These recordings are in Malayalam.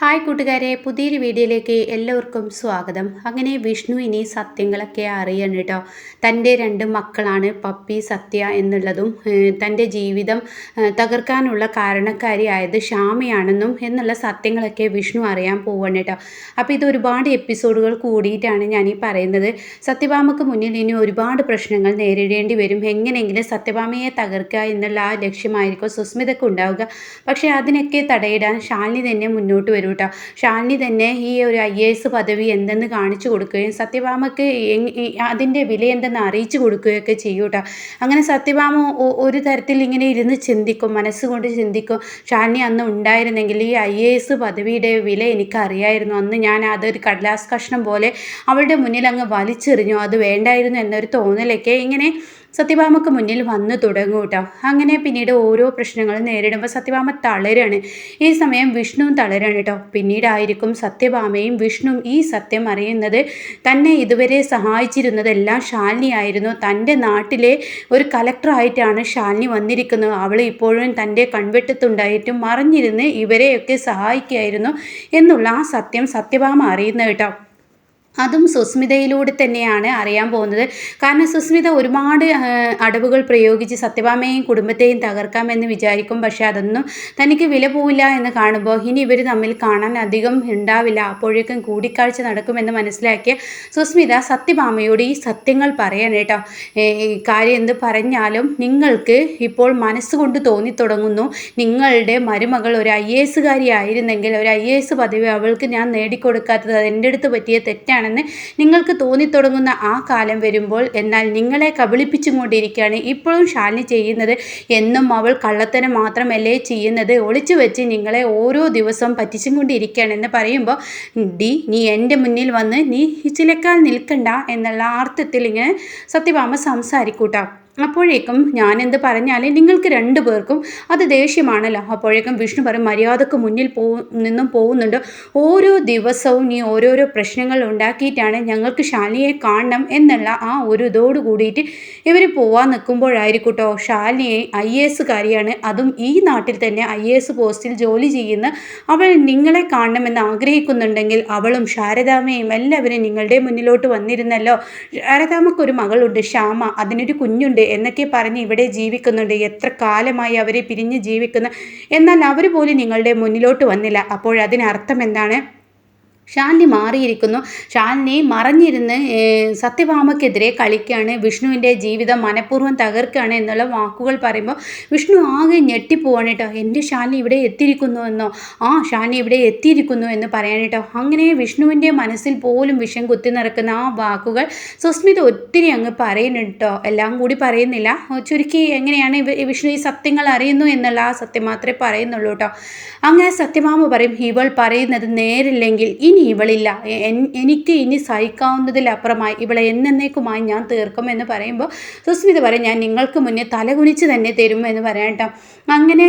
ഹായ് കൂട്ടുകാരെ പുതിയൊരു വീഡിയോയിലേക്ക് എല്ലാവർക്കും സ്വാഗതം. അങ്ങനെ വിഷ്ണു ഇനി സത്യങ്ങളൊക്കെ അറിയണം കേട്ടോ. തന്റെ രണ്ട് മക്കളാണ് പപ്പി സത്യ എന്നുള്ളതും തന്റെ ജീവിതം തകർക്കാനുള്ള കാരണക്കാരിയായത് ഷാമയാണെന്നും എന്നുള്ള സത്യങ്ങളൊക്കെ വിഷ്ണു അറിയാൻ പോവാണ് കേട്ടോ. അപ്പോൾ ഇത് ഒരുപാട് എപ്പിസോഡുകൾ കൂടിയിട്ടാണ് ഞാൻ ഈ പറയുന്നത്. സത്യഭാമക്ക് മുന്നിൽ ഇനി ഒരുപാട് പ്രശ്നങ്ങൾ നേരിടേണ്ടി വരും. എങ്ങനെയെങ്കിലും സത്യഭാമയെ തകർക്കുക എന്നുള്ള ആ ലക്ഷ്യമായിരിക്കും സുസ്മിതയ്ക്ക് ഉണ്ടാവുക. പക്ഷേ അതിനൊക്കെ തടയിടാൻ ശാലിനി തന്നെ മുന്നോട്ട് വരും കേട്ടോ. ശാലിനി തന്നെ ഈ ഒരു ഐ എ എസ് പദവി എന്തെന്ന് കാണിച്ചു കൊടുക്കുകയും സത്യഭാമക്ക് എങ്- അതിന്റെ വില എന്തെന്ന് അറിയിച്ചു കൊടുക്കുകയൊക്കെ ചെയ്യും കേട്ടോ. അങ്ങനെ സത്യഭാമ ഒരു തരത്തിൽ ഇങ്ങനെ ഇരുന്ന് ചിന്തിക്കും മനസ്സുകൊണ്ട് ചിന്തിക്കും ശാലിനി അന്ന് ഉണ്ടായിരുന്നെങ്കിൽ ഈ ഐ എ എസ് പദവിയുടെ വില എനിക്കറിയായിരുന്നു. അന്ന് ഞാൻ അതൊരു കടലാസ് കഷ്ണം പോലെ അവളുടെ മുന്നിൽ അങ്ങ് വലിച്ചെറിഞ്ഞു. അത് വേണ്ടായിരുന്നു എന്നൊരു തോന്നലൊക്കെ ഇങ്ങനെ സത്യഭാമക്ക് മുന്നിൽ വന്നു തുടങ്ങും കേട്ടോ അങ്ങനെ പിന്നീട് ഓരോ പ്രശ്നങ്ങളും നേരിടുമ്പോൾ സത്യഭാമ തളരാണ്. ഈ സമയം വിഷ്ണുവും തളരാണ് കേട്ടോ പിന്നീടായിരിക്കും സത്യഭാമയും വിഷ്ണുവും ഈ സത്യം അറിയുന്നത്. തന്നെ ഇതുവരെ സഹായിച്ചിരുന്നതെല്ലാം ശാലിനിയായിരുന്നു തന്റെ നാട്ടിലെ ഒരു കലക്ടറായിട്ടാണ് ശാലിനി വന്നിരിക്കുന്നത്. അവൾ ഇപ്പോഴും തന്റെ കൺവെട്ടത്തുണ്ടായിട്ടും മറിഞ്ഞിരുന്ന് ഇവരെയൊക്കെ സഹായിക്കുകയായിരുന്നു എന്നുള്ള ആ സത്യം സത്യഭാമ അറിയുന്നത് കേട്ടോ അതും സുസ്മിതയിലൂടെ തന്നെയാണ് അറിയാൻ പോകുന്നത്. കാരണം സുസ്മിത ഒരുപാട് അടവുകൾ പ്രയോഗിച്ച് സത്യഭാമയെയും കുടുംബത്തെയും തകർക്കാമെന്ന് വിചാരിക്കും. പക്ഷേ അതൊന്നും തനിക്ക് വില പോവില്ല എന്ന് കാണുമ്പോൾ ഇനി ഇവർ തമ്മിൽ കാണാൻ അധികം ഉണ്ടാവില്ല. അപ്പോഴേക്കും കൂടിക്കാഴ്ച നടക്കുമെന്ന് മനസ്സിലാക്കിയ സുസ്മിത സത്യഭാമയോട് ഈ സത്യങ്ങൾ പറയാൻ കേട്ടോ. കാര്യം എന്ത് പറഞ്ഞാലും നിങ്ങൾക്ക് ഇപ്പോൾ മനസ്സുകൊണ്ട് തോന്നി തുടങ്ങുന്നു. നിങ്ങളുടെ മരുമകൾ ഒരു ഐ എ എസുകാരി ആയിരുന്നെങ്കിൽ ഒരു ഐ എ എസ് പദവി അവൾക്ക് ഞാൻ നേടിക്കൊടുക്കാത്തത് എന്റെ അടുത്ത് പറ്റിയ തെറ്റാണെന്ന് നിങ്ങൾക്ക് തോന്നിത്തുടങ്ങുന്ന ആ കാലം വരുമ്പോൾ എന്നാൽ നിങ്ങളെ കബളിപ്പിച്ചും കൊണ്ടിരിക്കുകയാണ് ഇപ്പോഴും ശാലിനി ചെയ്യുന്നത് എന്നും അവൾ കള്ളത്തനം മാത്രമല്ലേ ചെയ്യുന്നത് ഒളിച്ചു വെച്ച് നിങ്ങളെ ഓരോ ദിവസവും പറ്റിച്ചും കൊണ്ടിരിക്കുകയാണെന്ന് പറയുമ്പോൾ ഡി നീ എന്റെ മുന്നിൽ വന്ന് നീ ചിലക്കാൽ നിൽക്കണ്ട എന്നുള്ള അർത്ഥത്തിൽ ഇങ്ങനെ സത്യഭാമ സംസാരിക്കൂട്ടാം. അപ്പോഴേക്കും എന്ത് പറഞ്ഞാൽ നിങ്ങൾക്ക് രണ്ടു പേർക്കും അത് ദേഷ്യമാണല്ലോ. അപ്പോഴേക്കും വിഷ്ണു പറയും മര്യാദയ്ക്ക് മുന്നിൽ പോ നിന്നും പോകുന്നുണ്ട്. ഓരോ ദിവസവും നീ ഓരോരോ പ്രശ്നങ്ങൾ ഉണ്ടാക്കിയിട്ടാണ് ഞങ്ങൾക്ക് ശാലിനിയെ കാണണം എന്നുള്ള ആ ഒരു ഇതോട് കൂടിയിട്ട് ഇവർ പോവാൻ നിൽക്കുമ്പോഴായിരിക്കും കേട്ടോ ശാലിനിയെ ഐ എ എസ്സുകാരിയാണ്. അതും ഈ നാട്ടിൽ തന്നെ ഐ എ എസ് പോസ്റ്റിൽ ജോലി ചെയ്യുന്ന അവൾ നിങ്ങളെ കാണണമെന്ന് ആഗ്രഹിക്കുന്നുണ്ടെങ്കിൽ അവളും ശാരദാമയും എല്ലാവരും നിങ്ങളുടെ മുന്നിലോട്ട് വന്നിരുന്നല്ലോ. ശാരദാമക്കൊരു മകളുണ്ട് ശ്യാമ. അതിനൊരു കുഞ്ഞുണ്ട്. എന്നൊക്കെ പറഞ്ഞ് ഇവിടെ ജീവിക്കുന്നുണ്ട്. എത്ര കാലമായി അവരെ പിരിഞ്ഞ് ജീവിക്കുന്നു എന്നാൽ അവർ പോലും നിങ്ങളുടെ മുന്നിലോട്ട് വന്നില്ല. അപ്പോൾ അതിനർത്ഥം എന്താണ്? ശാലിനി മാറിയിരിക്കുന്നു. ശാലിനി മറഞ്ഞിരുന്ന് സത്യഭാമയ്ക്കെതിരെ കളിക്കുകയാണ്. വിഷ്ണുവിന്റെ ജീവിതം മനഃപൂർവം തകർക്കുകയാണ് എന്നുള്ള വാക്കുകൾ പറയുമ്പോൾ വിഷ്ണു ആകെ ഞെട്ടിപ്പോവാണ് കേട്ടോ. എന്റെ ശാലിനി ഇവിടെ എത്തിയിരിക്കുന്നു എന്നോ? ആ ശാലിനി ഇവിടെ എത്തിയിരിക്കുന്നു എന്ന് പറയാൻ കേട്ടോ. അങ്ങനെ വിഷ്ണുവിന്റെ മനസ്സിൽ പോലും വിഷം കുത്തി നിറക്കുന്ന ആ വാക്കുകൾ സുസ്മിത ഒത്തിരി അങ്ങ് പറയുന്നുണ്ട് എല്ലാം കൂടി പറയുന്നില്ല. ചുരുക്കി എങ്ങനെയാണ് വിഷ്ണു ഈ സത്യങ്ങൾ അറിയുന്നു എന്നുള്ള ആ സത്യം മാത്രമേ പറയുന്നുള്ളൂ കേട്ടോ. അങ്ങനെ സത്യഭാമ പറയും ഇവൾ പറയുന്നത് നേരില്ലെങ്കിൽ ഇനി ഇവളില്ല. എ- എനിക്ക് ഇനി സഹിക്കാവുന്നതിലപ്പുറമായി ഇവളെ എന്നേക്കുമായി ഞാൻ തീർക്കും എന്ന് പറയുമ്പോൾ സുസ്മിത പറയും ഞാൻ നിങ്ങൾക്ക് മുന്നേ തലകുനിച്ച് തന്നെ തരും എന്ന് പറയാം കേട്ടോ അങ്ങനെ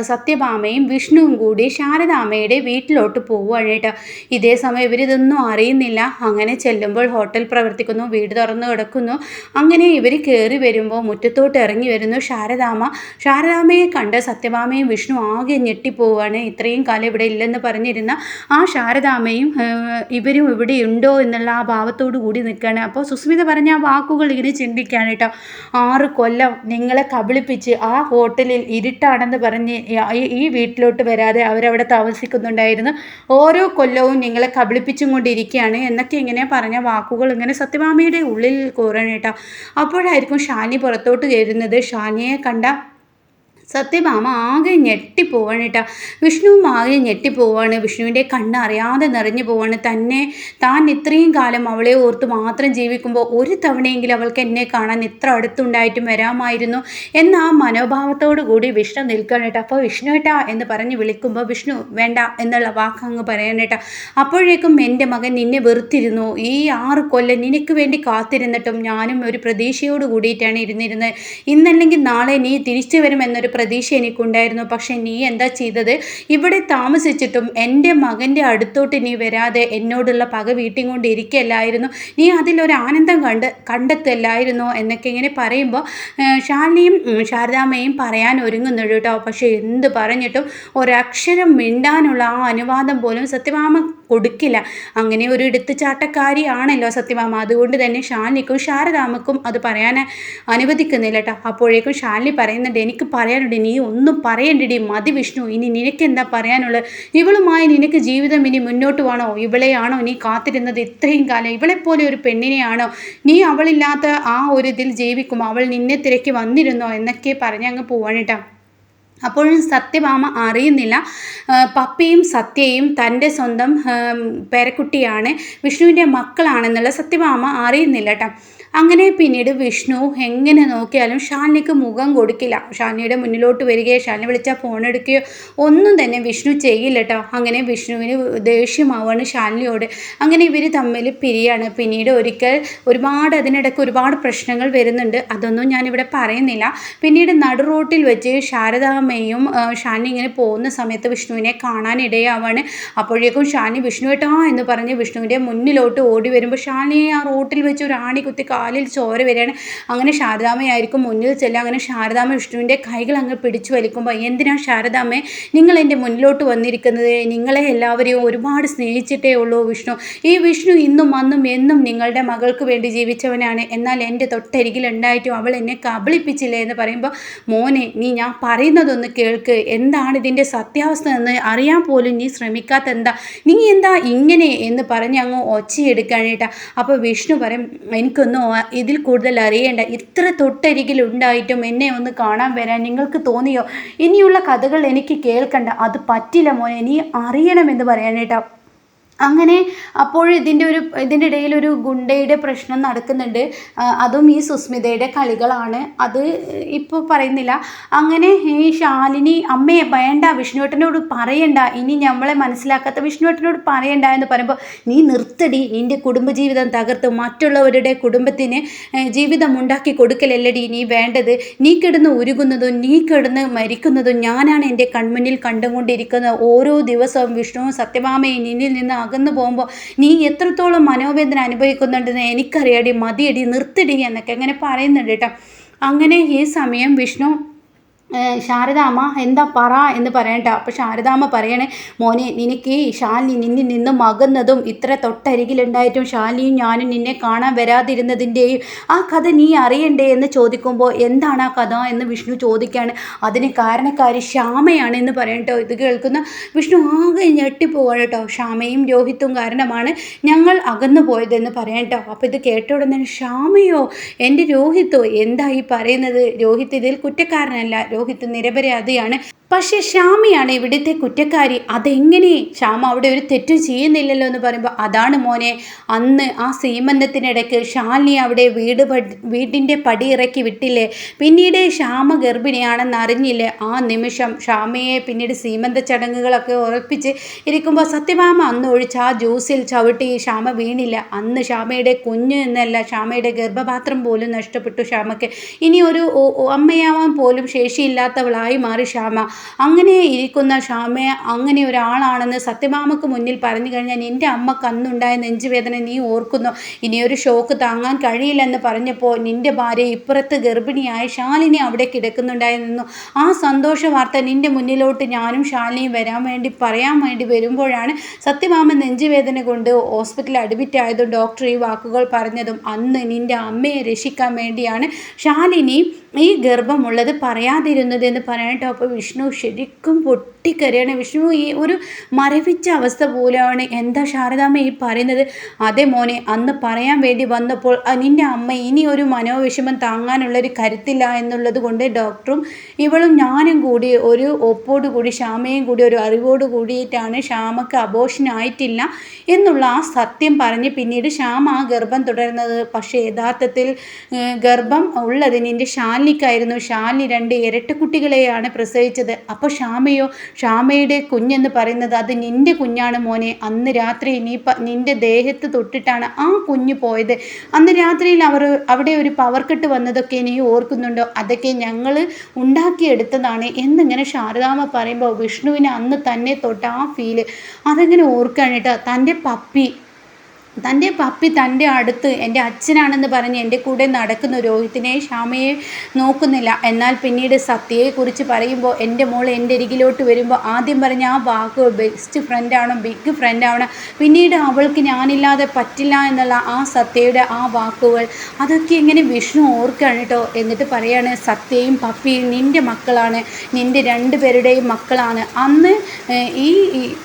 സത്യഭാമയും വിഷ്ണുവും കൂടി ശാരദാമ്മയുടെ വീട്ടിലോട്ട് പോവുകയാണ് കേട്ടോ ഇതേ സമയം ഇവരിതൊന്നും അറിയുന്നില്ല. അങ്ങനെ ചെല്ലുമ്പോൾ ഹോട്ടൽ പ്രവർത്തിക്കുന്നു വീട് തുറന്നു കിടക്കുന്നു. അങ്ങനെ ഇവർ കയറി വരുമ്പോൾ മുറ്റത്തോട്ട് ഇറങ്ങി വരുന്നു ശാരദാമ്മ. ശാരദാമ്മയെ കണ്ട് സത്യഭാമയും വിഷ്ണു ആകെ ഞെട്ടിപ്പോവുകയാണ്. ഇത്രയും കാലം ഇവിടെ ഇല്ലെന്ന് പറഞ്ഞിരുന്ന ആ ശാരദാമ്മയും ഏഹ്, ഇവരും ഇവിടെ ഉണ്ടോ എന്നുള്ള ആ ഭാവത്തോടു കൂടി നിൽക്കുകയാണ്. അപ്പോൾ സുസ്മിത പറഞ്ഞ ആ വാക്കുകൾ ഇങ്ങനെ ചിന്തിക്കുകയാണ് കേട്ടോ. ആറ് കൊല്ലം നിങ്ങളെ കബളിപ്പിച്ച് ആ ഹോട്ടലിൽ ഇരുട്ടാണെന്ന് പറഞ്ഞ് ഈ വീട്ടിലോട്ട് വരാതെ അവരവിടെ താമസിക്കുന്നുണ്ടായിരുന്നു. ഓരോ കൊല്ലവും നിങ്ങളെ കബളിപ്പിച്ചും കൊണ്ടിരിക്കുകയാണ് എന്നൊക്കെ ഇങ്ങനെ പറഞ്ഞ വാക്കുകൾ ഇങ്ങനെ സത്യഭാമയുടെ ഉള്ളിൽ കൂറണം കേട്ടോ. അപ്പോഴായിരിക്കും ഷാനി പുറത്തോട്ട് കയറുന്നത്. ഷാനിയെ കണ്ട സത്യഭാമ ആകെ ഞെട്ടിപ്പോവാണ് കേട്ടോ വിഷ്ണുവും ആകെ ഞെട്ടിപ്പോവാണ്. വിഷ്ണുവിന്റെ കണ്ണ് അറിയാതെ നിറഞ്ഞു പോവാണ്. തന്നെ താൻ ഇത്രയും കാലം അവളെ ഓർത്ത് മാത്രം ജീവിക്കുമ്പോൾ ഒരു തവണയെങ്കിലും അവൾക്ക് എന്നെ കാണാൻ ഇത്ര അടുത്തുണ്ടായിട്ടും വരാമായിരുന്നു എന്ന ആ മനോഭാവത്തോടു കൂടി വിഷ്ണു നിൽക്കുകയാണ് കേട്ടോ അപ്പോൾ വിഷ്ണു ഏട്ടാ എന്ന് പറഞ്ഞ് വിളിക്കുമ്പോൾ വിഷ്ണു വേണ്ട എന്നുള്ള വാക്ക് അങ്ങ് പറയാൻ കേട്ടോ അപ്പോഴേക്കും എന്റെ മകൻ നിന്നെ വെറുത്തിരുന്നു. ഈ ആറ് കൊല്ലം നിനക്ക് വേണ്ടി കാത്തിരുന്നിട്ടും ഞാനും ഒരു പ്രതീക്ഷയോട് കൂടിയിട്ടാണ് ഇരുന്നിരുന്നത്. ഇന്നല്ലെങ്കിൽ നാളെ നീ തിരിച്ചു വരുമെന്നൊരു പ്രതീക്ഷ എനിക്കുണ്ടായിരുന്നു. പക്ഷെ നീ എന്താ ചെയ്തത്? ഇവിടെ താമസിച്ചിട്ടും എന്റെ മകന്റെ അടുത്തോട്ട് നീ വരാതെ എന്നോടുള്ള പക വീട്ടിൽ കൊണ്ട് ഇരിക്കല്ലായിരുന്നു നീ അതിലൊരു ആനന്ദം കണ്ട് കണ്ടെത്തല്ലായിരുന്നോ? എന്നൊക്കെ ഇങ്ങനെ പറയുമ്പോൾ ശാലിനിയും ശാരദാമ്മയും പറയാൻ ഒരുങ്ങുന്നുണ്ട് കേട്ടോ. പക്ഷേ എന്ത് പറഞ്ഞിട്ടും ഒരക്ഷരം മിണ്ടാനുള്ള ആ അനുവാദം പോലും സത്യഭാമ കൊടുക്കില്ല. അങ്ങനെ ഒരു എടുത്തുചാട്ടക്കാരിയാണല്ലോ സത്യഭാമ. അതുകൊണ്ട് തന്നെ ശാലിനിക്കും ശാരദാമക്കും അത് പറയാൻ അനുവദിക്കുന്നില്ല കേട്ടോ. അപ്പോഴേക്കും ശാലിനി പറയുന്നുണ്ട് എനിക്ക് പറയാനുണ്ട് നീ ഒന്നും പറയണ്ടടി. മതി വിഷ്ണു ഇനി നിനക്ക് എന്താ പറയാനുള്ളത്? ഇവളുമായി നിനക്ക് ജീവിതം ഇനി മുന്നോട്ട് വേണോ ഇവളെയാണോ നീ കാത്തിരുന്നത് ഇത്രയും കാലം? ഇവളെപ്പോലെ ഒരു പെണ്ണിനെയാണോ നീ അവളില്ലാത്ത ആ ഒരു ഇതിൽ ജീവിക്കും? അവൾ നിന്നെ തിരക്കി വന്നിരുന്നോ? എന്നൊക്കെ പറഞ്ഞങ്ങ് പോവാണ് കേട്ടോ. അപ്പോഴും സത്യഭാമ അറിയുന്നില്ല. പപ്പിയും സത്യയും തന്റെ സ്വന്തം പേരക്കുട്ടിയാണ് വിഷ്ണുവിന്റെ മക്കളാണെന്നുള്ള സത്യഭാമ അറിയുന്നില്ല കേട്ടോ. അങ്ങനെ പിന്നീട് വിഷ്ണു എങ്ങനെ നോക്കിയാലും ഷാലിനിക്ക് മുഖം കൊടുക്കില്ല. ഷാനിയുടെ മുന്നിലോട്ട് വരികയോ ഷാനി വിളിച്ചാൽ ഫോൺ എടുക്കുകയോ ഒന്നും തന്നെ വിഷ്ണു ചെയ്യില്ല കേട്ടോ അങ്ങനെ വിഷ്ണുവിന് ദേഷ്യമാവാണ് ഷാനിയോട്. അങ്ങനെ ഇവർ തമ്മിൽ പിരിയാണ്. പിന്നീട് ഒരിക്കൽ ഒരുപാട് അതിനിടയ്ക്ക് ഒരുപാട് പ്രശ്നങ്ങൾ വരുന്നുണ്ട്. അതൊന്നും ഞാനിവിടെ പറയുന്നില്ല. പിന്നീട് നടു റോട്ടിൽ വെച്ച് ശാരദാമ്മയും ഷാനി ഇങ്ങനെ പോകുന്ന സമയത്ത് വിഷ്ണുവിനെ കാണാനിടയാവാണ്. അപ്പോഴേക്കും ഷാനി വിഷ്ണു ഏട്ടാ എന്ന് പറഞ്ഞ് വിഷ്ണുവിന്റെ മുന്നിലോട്ട് ഓടി വരുമ്പോൾ ഷാനി ആ റോട്ടിൽ വെച്ച് ഒരു ആണി കുത്തി കാലിൽ ചോര വരികയാണ്. അങ്ങനെ ശാരദാമ്മയായിരിക്കും മുന്നിൽ ചെല്ലുക. അങ്ങനെ ശാരദാമ്മ വിഷ്ണുവിന്റെ കൈകൾ അങ്ങ് പിടിച്ചു വലിക്കുമ്പോൾ എന്തിനാ ശാരദാമ്മ നിങ്ങൾ എന്റെ മുന്നിലോട്ട് വന്നിരിക്കുന്നത്? നിങ്ങളെ എല്ലാവരെയും ഒരുപാട് സ്നേഹിച്ചിട്ടേ ഉള്ളൂ വിഷ്ണു. ഈ വിഷ്ണു ഇന്നും അന്നും എന്നും നിങ്ങളുടെ മകൾക്ക് വേണ്ടി ജീവിച്ചവനാണ്. എന്നാൽ എന്റെ തൊട്ടരികിൽ ഉണ്ടായിട്ടും അവൾ എന്നെ കബളിപ്പിച്ചില്ലേ? എന്ന് പറയുമ്പോൾ മോനെ നീ ഞാൻ പറയുന്നതൊന്ന് കേൾക്ക്. എന്താണ് ഇതിന്റെ സത്യാവസ്ഥ എന്ന് അറിയാൻ പോലും നീ ശ്രമിക്കാത്ത എന്താ നീ എന്താ ഇങ്ങനെ? എന്ന് പറഞ്ഞ് അങ്ങ് ഒച്ചയെടുക്കാനായിട്ടാണ് അപ്പോൾ വിഷ്ണു പറയും എനിക്കൊന്നും ഇതിൽ കൂടുതൽ അറിയേണ്ട ഇത്ര തൊട്ടരികിൽ ഉണ്ടായിട്ടും എന്നെ ഒന്ന് കാണാൻ വരാൻ നിങ്ങൾക്ക് തോന്നിയോ? ഇനിയുള്ള കഥകൾ എനിക്ക് കേൾക്കണ്ട. അത് പറ്റില്ല മോനെ നീ അറിയണമെന്ന് പറയാനേട്ടാ അങ്ങനെ അപ്പോൾ ഇതിന്റെ ഒരു ഇതിന്റെ ഇടയിൽ ഒരു ഗുണ്ടയുടെ പ്രശ്നം നടക്കുന്നുണ്ട്. അതും ഈ സുസ്മിതയുടെ കളികളാണ്. അത് ഇപ്പോൾ പറയുന്നില്ല. അങ്ങനെ ഈ ശാലിനി അമ്മയെ വേണ്ട വിഷ്ണുവേട്ടനോട് പറയണ്ട. ഇനി നമ്മളെ മനസ്സിലാക്കാത്ത വിഷ്ണുവേട്ടനോട് പറയണ്ട എന്ന് പറയുമ്പോൾ നീ നിർത്തടി. നിന്റെ കുടുംബജീവിതം തകർത്ത് മറ്റുള്ളവരുടെ കുടുംബത്തിന് ജീവിതം ഉണ്ടാക്കി കൊടുക്കലല്ലടി നീ വേണ്ടത്. നീ കിടന്ന് ഉരുകുന്നതും നീ കിടന്ന് മരിക്കുന്നതും ഞാനാണ് എന്റെ കൺമുന്നിൽ കണ്ടുകൊണ്ടിരിക്കുന്നത്. ഓരോ ദിവസവും വിഷ്ണുവും സത്യഭാമയും നിന്നിൽ നിന്ന് അകന്നു പോകുമ്പോൾ നീ എത്രത്തോളം മനോവേദന അനുഭവിക്കുന്നുണ്ടെന്ന് എനിക്കറിയാടി മതിയടി നിർത്തിടി എന്നൊക്കെ അങ്ങനെ പറയുന്നുണ്ട് കേട്ടോ. അങ്ങനെ ഈ സമയം വിഷ്ണു ശാരദാമ്മ എന്താ പറ എന്ന് പറയണ്ട. അപ്പോൾ ശാരദാമ്മ പറയണേ മോനെ നിനക്ക് ശാലിനി നിന്നിൽ നിന്ന് മകുന്നതും ഇത്ര തൊട്ടരികിലുണ്ടായിട്ടും ശാലിനിയും ഞാനും നിന്നെ കാണാൻ വരാതിരുന്നതിന്റെയും ആ കഥ നീ അറിയണ്ടേ എന്ന് ചോദിക്കുമ്പോൾ എന്താണ് ആ കഥ എന്ന് വിഷ്ണു ചോദിക്കുകയാണ് അതിന് കാരണക്കാരി ശ്യാമയാണ് എന്ന് പറയട്ടോ ഇത് കേൾക്കുന്ന വിഷ്ണു ആകെ ഞെട്ടിപ്പോവാണ് കേട്ടോ ശ്യാമയും രോഹിത്തും കാരണമാണ് ഞങ്ങൾ അകന്നു പോയതെന്ന് പറയട്ടോ അപ്പോൾ ഇത് കേട്ട ഉടനെ ശ്യാമയോ എന്റെ രോഹിത്തോ എന്താ ഈ പറയുന്നത്? രോഹിത്ത് ഇതിൽ കുറ്റക്കാരനല്ല. രോഹിത് നിരപരാധിയാണ്. പക്ഷേ ശ്യാമയാണ് ഇവിടുത്തെ കുറ്റക്കാരി. അതെങ്ങനെ? ശ്യാമ അവിടെ ഒരു തെറ്റും ചെയ്യുന്നില്ലല്ലോ എന്ന് പറയുമ്പോൾ അതാണ് മോനെ. അന്ന് ആ സീമന്തത്തിനിടയ്ക്ക് ശാലിനി അവിടെ വീട് വീടിന്റെ പടി ഇറക്കി വിട്ടില്ലേ? പിന്നീട് ശ്യാമ ഗർഭിണിയാണെന്ന് അറിഞ്ഞില്ലേ? ആ നിമിഷം ശ്യാമയെ പിന്നീട് സീമന്ത ചടങ്ങുകളൊക്കെ ഉറപ്പിച്ച് ഇരിക്കുമ്പോൾ സത്യഭാമ അന്ന് ഒഴിച്ച് ആ ജ്യൂസിൽ ചവിട്ടി ശ്യാമ വീണില്ല. അന്ന് ശ്യാമയുടെ കുഞ്ഞു എന്നല്ല ശ്യാമയുടെ ഗർഭപാത്രം പോലും നഷ്ടപ്പെട്ടു ശ്യാമയ്ക്ക്. ഇനി ഒരു അമ്മയാവാൻ പോലും ശേഷിയില്ലാത്തവളായി മാറി ശ്യാമ. അങ്ങനെ ഇരിക്കുന്ന ഷാമയെ അങ്ങനെ ഒരാളാണെന്ന് സത്യഭാമക്ക് മുന്നിൽ പറഞ്ഞു കഴിഞ്ഞാൽ എന്റെ അമ്മയ്ക്ക് അന്നുണ്ടായ നെഞ്ചുവേദന നീ ഓർക്കുന്നു. ഇനിയൊരു ഷോക്ക് താങ്ങാൻ കഴിയില്ലെന്ന് പറഞ്ഞപ്പോൾ നിന്റെ ഭാര്യ ഇപ്പുറത്ത് ഗർഭിണിയായ ശാലിനി അവിടെ കിടക്കുന്നുണ്ടായിരുന്നു ആ സന്തോഷ വാർത്ത നിന്റെ മുന്നിലോട്ട് ഞാനും ശാലിനിയും വരാൻ വേണ്ടി പറയാൻ വേണ്ടി വരുമ്പോഴാണ് സത്യഭാമ നെഞ്ചുവേദന കൊണ്ട് ഹോസ്പിറ്റലിൽ അഡ്മിറ്റ് ആയതും ഡോക്ടർ ഈ വാക്കുകൾ പറഞ്ഞതും. അന്ന് നിന്റെ അമ്മയെ രക്ഷിക്കാൻ വേണ്ടിയാണ് ശാലിനി ഈ ഗർഭമുള്ളത് പറയാതിരുന്നത് എന്ന് പറയാനായിട്ട് അപ്പോൾ വിഷ്ണു ശരിക്കും പൊട്ടിക്കരയാണ്. വിഷ്ണു ഈ ഒരു മരവിച്ച അവസ്ഥ പോലെയാണ് എന്താ ശാരദാമ്മ ഈ പറയുന്നത്? അതെ മോനെ അന്ന് പറയാൻ വേണ്ടി വന്നപ്പോൾ നിന്റെ അമ്മ ഇനി ഒരു മനോവിഷമം താങ്ങാനുള്ളൊരു കരുത്തില്ല എന്നുള്ളത് കൊണ്ട് ഡോക്ടറും ഇവളും ഞാനും കൂടി ഒരു ഒപ്പോട് കൂടി ശ്യാമയും കൂടി ഒരു അറിവോട് കൂടിയിട്ടാണ് ശ്യാമക്ക് അബോഷനായിട്ടില്ല എന്നുള്ള ആ സത്യം പറഞ്ഞ് പിന്നീട് ശ്യാമ ആ ഗർഭം തുടരുന്നത്. പക്ഷേ യഥാർത്ഥത്തിൽ ഗർഭം ഉള്ളത് നിന്റെ ശാലി ഷാലിനിക്കായിരുന്നു ഷാലി രണ്ട് ഇരട്ടക്കുട്ടികളെയാണ് പ്രസവിച്ചത്. അപ്പോൾ ഷാമയോ ഷാമയുടെ കുഞ്ഞെന്ന് പറയുന്നത് അത് നിന്റെ കുഞ്ഞാണ് മോനെ. അന്ന് രാത്രി നീ നിന്റെ ദേഹത്ത് തൊട്ടിട്ടാണ് ആ കുഞ്ഞ് പോയത്. അന്ന് രാത്രിയിൽ അവർ അവിടെ ഒരു പവർ കട്ട് വന്നതൊക്കെ നീ ഓർക്കുന്നുണ്ടോ? അതൊക്കെ ഞങ്ങൾ ഉണ്ടാക്കിയെടുത്തതാണ് എന്നിങ്ങനെ ശാരദാമ്മ പറയുമ്പോൾ വിഷ്ണുവിനെ അന്ന് തന്നെ തൊട്ട് ആ ഫീൽ അതെങ്ങനെ കേട്ടോ. തന്റെ പപ്പി തന്റെ പപ്പി തന്റെ അടുത്ത് എന്റെ അച്ഛനാണെന്ന് പറഞ്ഞ് എന്റെ കൂടെ നടക്കുന്ന രോഹിത്തിനെ ശ്യാമയെ നോക്കുന്നില്ല. എന്നാൽ പിന്നീട് സത്യയെക്കുറിച്ച് പറയുമ്പോൾ എന്റെ മോൾ എന്റെ അരികിലോട്ട് വരുമ്പോൾ ആദ്യം പറഞ്ഞ ആ വാക്ക് ബെസ്റ്റ് ഫ്രണ്ടാവണം ബിഗ് ഫ്രണ്ടാവണം പിന്നീട് അവൾക്ക് ഞാനില്ലാതെ പറ്റില്ല എന്നുള്ള ആ സത്യയുടെ ആ വാക്കുകൾ. അതൊക്കെ എങ്ങനെ വിഷ്ണു ഓർക്കുകയാണ് കേട്ടോ. എന്നിട്ട് പറയാണ് സത്യയും പപ്പിയും നിന്റെ മക്കളാണ്. നിന്റെ രണ്ട് പേരുടെയും മക്കളാണ്. അന്ന് ഈ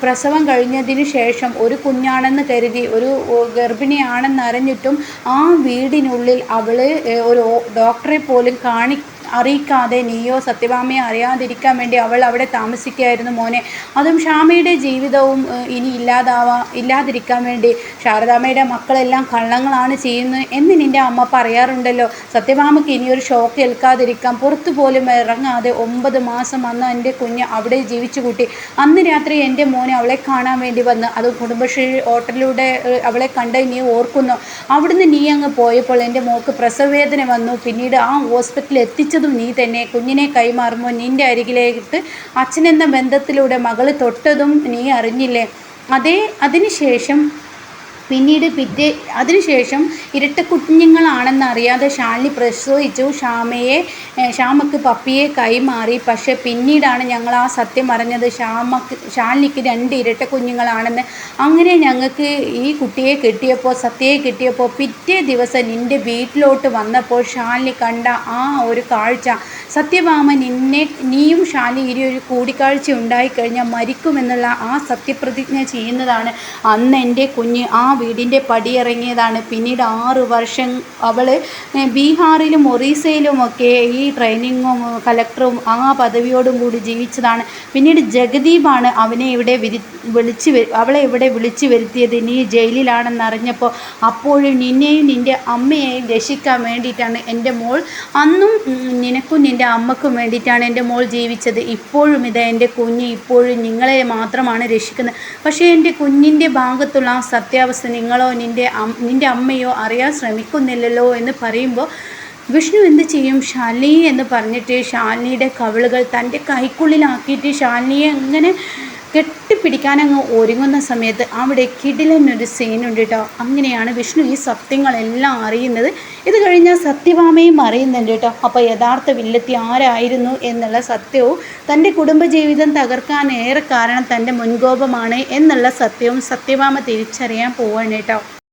പ്രസവം കഴിഞ്ഞതിന് ശേഷം ഒരു കുഞ്ഞാണെന്ന് കരുതി ഒരു ഗർഭിണിയാണെന്നറിഞ്ഞിട്ടും ആ വീടിനുള്ളിൽ അവൾ ഒരു ഡോക്ടറെ പോലും കാണി അറിയിക്കാതെ നീയോ സത്യഭാമയെ അറിയാതിരിക്കാൻ വേണ്ടി അവൾ അവിടെ താമസിക്കുകയായിരുന്നു മോനെ. അതും ഷാമയുടെ ജീവിതവും ഇനി ഇല്ലാതാവാ ഇല്ലാതിരിക്കാൻ വേണ്ടി ശാരദാമ്മയുടെ മക്കളെല്ലാം കള്ളങ്ങളാണ് ചെയ്യുന്നത് എന്ന് നിന്റെ അമ്മ പറയാറുണ്ടല്ലോ. സത്യഭാമയ്ക്ക് ഇനിയൊരു ഷോക്ക് ഏൽക്കാതിരിക്കാൻ പുറത്തു പോലും ഇറങ്ങാതെ ഒമ്പത് മാസം അന്ന് എന്റെ കുഞ്ഞ് അവിടെ ജീവിച്ചു കൂട്ടി. അന്ന് രാത്രി എന്റെ മോനെ അവളെ കാണാൻ വേണ്ടി വന്ന് അത് കുടുംബശ്രീ ഹോട്ടലിലൂടെ അവളെ കണ്ട് നീ ഓർക്കുന്നു. അവിടുന്ന് നീ അങ്ങ് പോയപ്പോൾ എന്റെ മോൾക്ക് പ്രസവവേദന വന്നു. പിന്നീട് ആ ഹോസ്പിറ്റലിൽ എത്തിച്ച വിളിച്ചതും നീ തന്നെ കുഞ്ഞിനെ കൈമാറുമ്പോൾ നിന്റെ അരികിലേക്ക് അച്ഛനെന്ന ബന്ധത്തിലൂടെ മകൾ തൊട്ടതും നീ അറിഞ്ഞില്ലേ? അതേ അതിനുശേഷം പിന്നീട് പിറ്റേ അതിനുശേഷം ഇരട്ട കുഞ്ഞുങ്ങളാണെന്ന് അറിയാതെ ശാലിനി പ്രസവിച്ചു. ഷാമയെ ഷാമക്ക് പപ്പിയെ കൈമാറി. പക്ഷെ പിന്നീടാണ് ഞങ്ങൾ ആ സത്യം അറിഞ്ഞത്. ഷാമക്ക് ശാലിനിക്ക് രണ്ട് ഇരട്ട കുഞ്ഞുങ്ങളാണെന്ന്. അങ്ങനെ ഞങ്ങൾക്ക് ഈ കുട്ടിയെ കിട്ടിയപ്പോൾ സത്യയെ കിട്ടിയപ്പോൾ പിറ്റേ ദിവസം നിന്റെ വീട്ടിലോട്ട് വന്നപ്പോൾ ശാലിനി കണ്ട ആ ഒരു കാഴ്ച സത്യഭാമ നിന്നെ നീയും ശാലിഗിരി ഒരു കൂടിക്കാഴ്ച ഉണ്ടായിക്കഴിഞ്ഞാൽ മരിക്കുമെന്നുള്ള ആ സത്യപ്രതിജ്ഞ ചെയ്യുന്നതാണ് അന്ന് എന്റെ കുഞ്ഞ് ആ വീടിന്റെ പടിയിറങ്ങിയതാണ്. പിന്നീട് ആറ് വർഷം അവൾ ബീഹാറിലും ഒറീസയിലുമൊക്കെ ഈ ട്രെയിനിങ്ങും കലക്ടറും ആ പദവിയോടും കൂടി ജീവിച്ചതാണ്. പിന്നീട് ജഗദീപാണ് അവനെ ഇവിടെ വിരി വിളിച്ച് അവളെ ഇവിടെ വിളിച്ചു വരുത്തിയത്. നീ ജയിലിലാണെന്ന് അറിഞ്ഞപ്പോൾ അപ്പോഴും നിന്നെയും നിന്റെ അമ്മയെയും രക്ഷിക്കാൻ വേണ്ടിയിട്ടാണ് എന്റെ മോൾ. അന്നും നിനക്കും നിന്റെ അമ്മക്കും വേണ്ടിയിട്ടാണ് എന്റെ മോൾ ജീവിച്ചത്. ഇപ്പോഴും ഇത് എന്റെ കുഞ്ഞ് ഇപ്പോഴും നിങ്ങളെ മാത്രമാണ് രക്ഷിക്കുന്നത്. പക്ഷേ എന്റെ കുഞ്ഞിന്റെ ഭാഗത്തുള്ള ആ സത്യാവസ്ഥ നിങ്ങളോ നിന്റെ നിന്റെ അമ്മയോ അറിയാൻ ശ്രമിക്കുന്നില്ലല്ലോ എന്ന് പറയുമ്പോൾ വിഷ്ണു എന്ത് ചെയ്യും? ശാലിനി എന്ന് പറഞ്ഞിട്ട് ശാലിനിയുടെ കവിളുകൾ തന്റെ കൈക്കുള്ളിലാക്കിയിട്ട് ശാലിനിയെ അങ്ങനെ കെട്ടിപ്പിടിക്കാനങ്ങ് ഒരുങ്ങുന്ന സമയത്ത് അവിടെ കിടിലനൊരു സീനുണ്ട് കേട്ടോ അങ്ങനെയാണ് വിഷ്ണു ഈ സത്യങ്ങളെല്ലാം അറിയുന്നത്. ഇത് കഴിഞ്ഞാൽ സത്യഭാമയും അറിയുന്നുണ്ട് കേട്ടോ അപ്പോൾ യഥാർത്ഥ വില്ലത്തി ആരായിരുന്നു എന്നുള്ള സത്യവും തന്റെ കുടുംബജീവിതം തകർക്കാൻ ഏറെ കാരണം തന്റെ മുൻകോപമാണ് എന്നുള്ള സത്യവും സത്യഭാമ തിരിച്ചറിയാൻ പോവാണ് കേട്ടോ